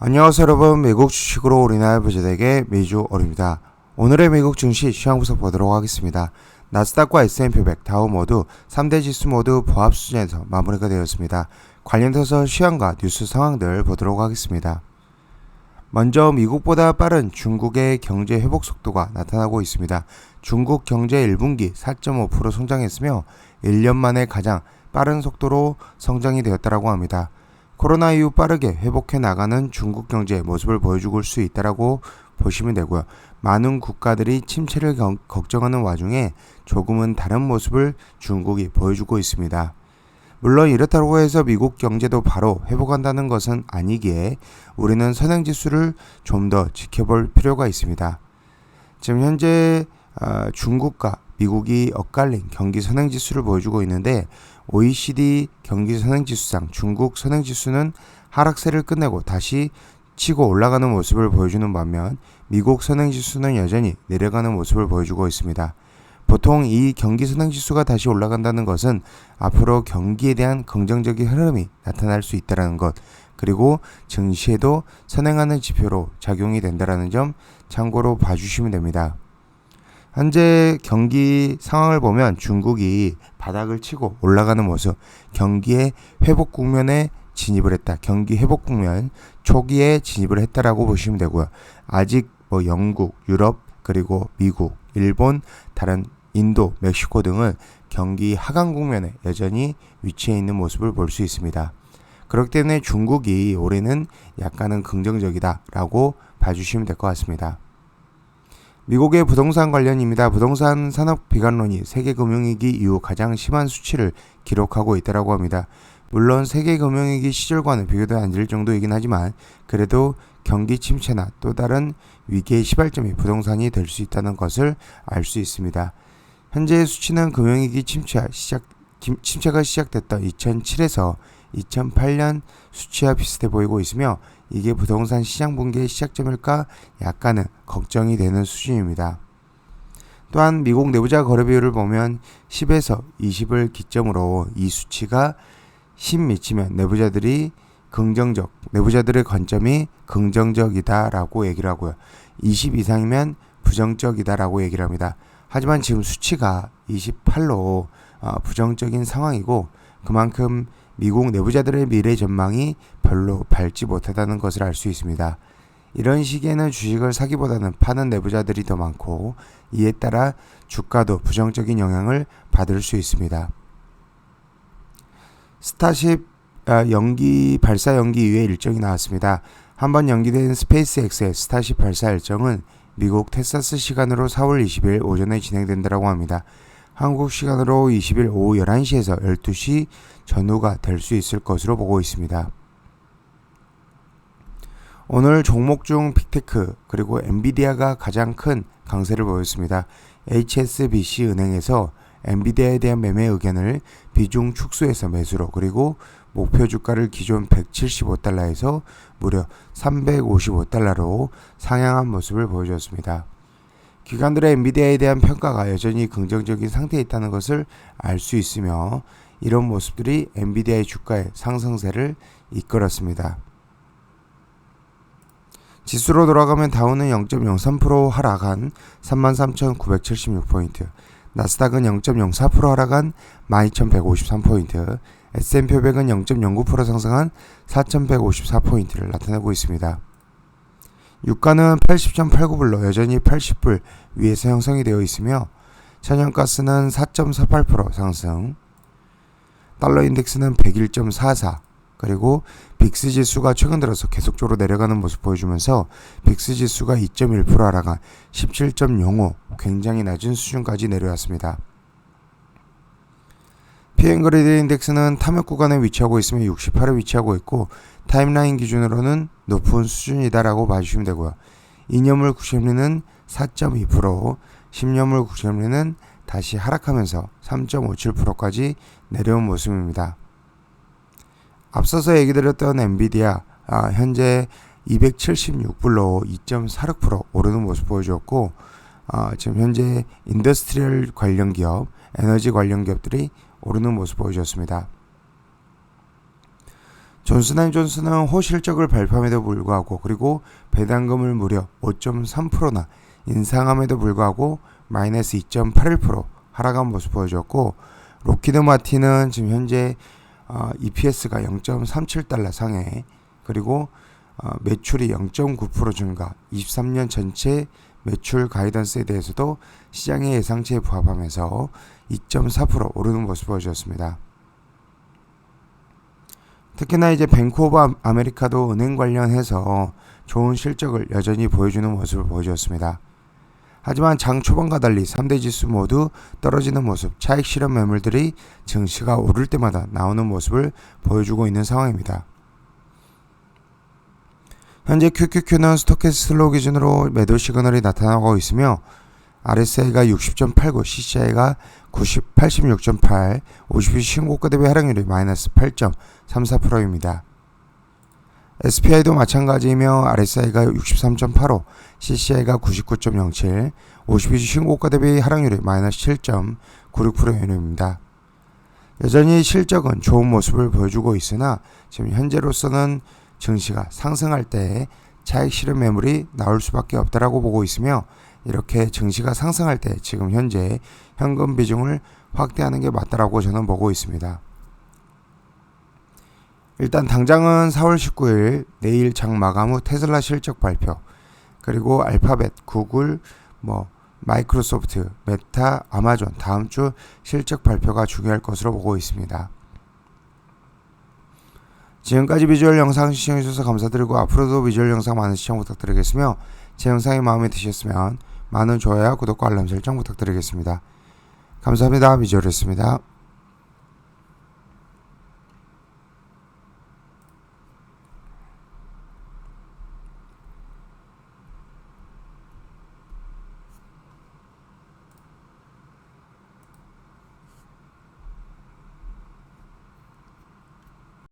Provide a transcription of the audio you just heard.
안녕하세요 여러분 미국 주식으로 우리나라 부자에게 매주 어입니다 오늘의 미국 증시 시황 분석 보도록 하겠습니다. 나스닥과 S&P 500, 다우 모두 3대 지수 모두 보합 수준에서 마무리가 되었습니다. 관련해서 시황과 뉴스 상황들 보도록 하겠습니다. 먼저 미국보다 빠른 중국의 경제 회복 속도가 나타나고 있습니다. 중국 경제 1분기 4.5% 성장했으며 1년 만에 가장 빠른 속도로 성장이 되었다고 합니다. 코로나 이후 빠르게 회복해 나가는 중국 경제의 모습을 보여주고 수 있다라고 보시면 되고요. 많은 국가들이 침체를 경, 걱정하는 와중에 조금은 다른 모습을 중국이 보여주고 있습니다. 물론 이렇다고 해서 미국 경제도 바로 회복한다는 것은 아니기에 우리는 선행지수를 좀 더 지켜볼 필요가 있습니다. 지금 현재 어, 중국과 미국이 엇갈린 경기 선행 지수를 보여주고 있는데 OECD 경기 선행 지수상 중국 선행 지수는 하락세를 끝내고 다시 치고 올라가는 모습을 보여주는 반면 미국 선행 지수는 여전히 내려가는 모습을 보여주고 있습니다. 보통 이 경기 선행 지수가 다시 올라간다는 것은 앞으로 경기에 대한 긍정적인 흐름이 나타날 수 있다는 것, 그리고 증시에도 선행하는 지표로 작용이 된다는 점 참고로 봐주시면 됩니다. 현재 경기 상황을 보면 중국이 바닥을 치고 올라가는 모습, 경기의 회복 국면에 진입을 했다. 경기 회복 국면 초기에 진입을 했다라고 보시면 되고요. 아직 뭐 영국, 유럽, 그리고 미국, 일본, 다른 인도, 멕시코 등은 경기 하강 국면에 여전히 위치해 있는 모습을 볼 수 있습니다. 그렇기 때문에 중국이 올해는 약간은 긍정적이다라고 봐주시면 될 것 같습니다. 미국의 부동산 관련입니다. 부동산 산업 비관론이 세계 금융위기 이후 가장 심한 수치를 기록하고 있다고 합니다. 물론 세계 금융위기 시절과는 비교도 안 될 정도이긴 하지만 그래도 경기 침체나 또 다른 위기의 시발점이 부동산이 될 수 있다는 것을 알 수 있습니다. 현재의 수치는 금융위기 침체 시작, 침체가 시작됐던 2007에서 2008년 수치와 비슷해 보이고 있으며 이게 부동산 시장 붕괴의 시작점일까 약간은 걱정이 되는 수준입니다. 또한 미국 내부자 거래 비율을 보면 10에서 20을 기점으로 이 수치가 10 미치면 내부자들이 긍정적, 내부자들의 관점이 긍정적이다라고 얘기를 하고요. 20 이상이면 부정적이다라고 얘기를 합니다. 하지만 지금 수치가 28로 어, 부정적인 상황이고 그만큼 미국 내부자들의 미래 전망이 별로 밝지 못하다는 것을 알 수 있습니다. 이런 시기에는 주식을 사기보다는 파는 내부자들이 더 많고 이에 따라 주가도 부정적인 영향을 받을 수 있습니다. 스타쉽 아, 연기 발사 연기 이후에 일정이 나왔습니다. 한번 연기된 스페이스X의 스타쉽 발사 일정은 미국 텍사스 시간으로 4월 20일 오전에 진행된다고 합니다. 한국 시간으로 20일 오후 11시에서 12시 전후가 될 수 있을 것으로 보고 있습니다. 오늘 종목 중 빅테크 그리고 엔비디아가 가장 큰 강세를 보였습니다. HSBC 은행에서 엔비디아에 대한 매매 의견을 비중 축소해서 매수로 그리고 목표 주가를 기존 175달러에서 무려 355달러로 상향한 모습을 보여줬습니다. 기관들의 엔비디아에 대한 평가가 여전히 긍정적인 상태에 있다는 것을 알 수 있으며 이런 모습들이 엔비디아의 주가의 상승세를 이끌었습니다. 지수로 돌아가면 다우는 0.03% 하락한 33,976포인트, 나스닥은 0.04% 하락한 12,153포인트, S&P 500은 0.09% 상승한 4,154포인트를 나타내고 있습니다. 유가는 80.89불로 여전히 80불 위에서 형성이 되어 있으며 천연가스는 4.48% 상승, 달러 인덱스는 101.44 그리고 빅스 지수가 최근 들어서 계속적으로 내려가는 모습 보여주면서 빅스 지수가 2.1% 하락한 17.05 굉장히 낮은 수준까지 내려왔습니다. 피엔그레드 인덱스는 탐욕 구간에 위치하고 있으며 68에 위치하고 있고 타임라인 기준으로는 높은 수준이다라고 봐주시면 되고요. 2년물 90리는 4.2%, 10년물 90리는 다시 하락하면서 3.57%까지 내려온 모습입니다. 앞서서 얘기 드렸던 엔비디아 아, 현재 276불로 2.46% 오르는 모습 보여주었고 아, 지금 현재 인더스트리얼 관련 기업, 에너지 관련 기업들이 오르는 모습 보여주었습니다. 존슨앤존슨은 호실적을 발표함에도 불구하고 그리고 배당금을 무려 5.3%나 인상함에도 불구하고 마이너스 2.81% 하락한 모습 보여줬고 로키드 마틴은 지금 현재 어, EPS가 0.37달러 상해 그리고 어, 매출이 0.9% 증가 23년 전체 매출 가이던스에 대해서도 시장의 예상치에 부합하면서 2.4% 오르는 모습 보여주었습니다. 특히나 이제 아- 아메리카도 은행 관련해서 좋은 실적을 여전히 보여주는 모습을 보여주었습니다. 하지만 장 초반과 달리 3대 지수 모두 떨어지는 모습, 차익 실현 매물들이 증시가 오를 때마다 나오는 모습을 보여주고 있는 상황입니다. 현재 QQQ는 스토캐스트로 기준으로 매도 시그널이 나타나고 있으며 RSI가 60.89, CCI가 90, 86.8, 50일 신고가 대비 하락률이 마이너스 8.34%입니다. SPI도 마찬가지이며 RSI가 63.85, CCI가 99.07, 50일 신고가 대비 하락률이 마이너스 7.96%입니다. 여전히 실적은 좋은 모습을 보여주고 있으나 지금 현재로서는 증시가 상승할 때 차익 실현 매물이 나올 수밖에 없다라고 보고 있으며 이렇게 증시가 상승할 때 지금 현재 현금 비중을 확대하는 게 맞다라고 저는 보고 있습니다. 일단 당장은 4월 19일 내일 장 마감 후 테슬라 실적 발표 그리고 알파벳, 구글, 뭐 마이크로소프트, 메타, 아마존 다음 주 실적 발표가 중요할 것으로 보고 있습니다. 지금까지 비주얼 영상 시청해주셔서 감사드리고 앞으로도 비주얼 영상 많은 시청 부탁드리겠으며 제 영상이 마음에 드셨으면 많은 좋아요와 구독과 알람 설정 부탁드리겠습니다. 감사합니다. 비주얼이었습니다.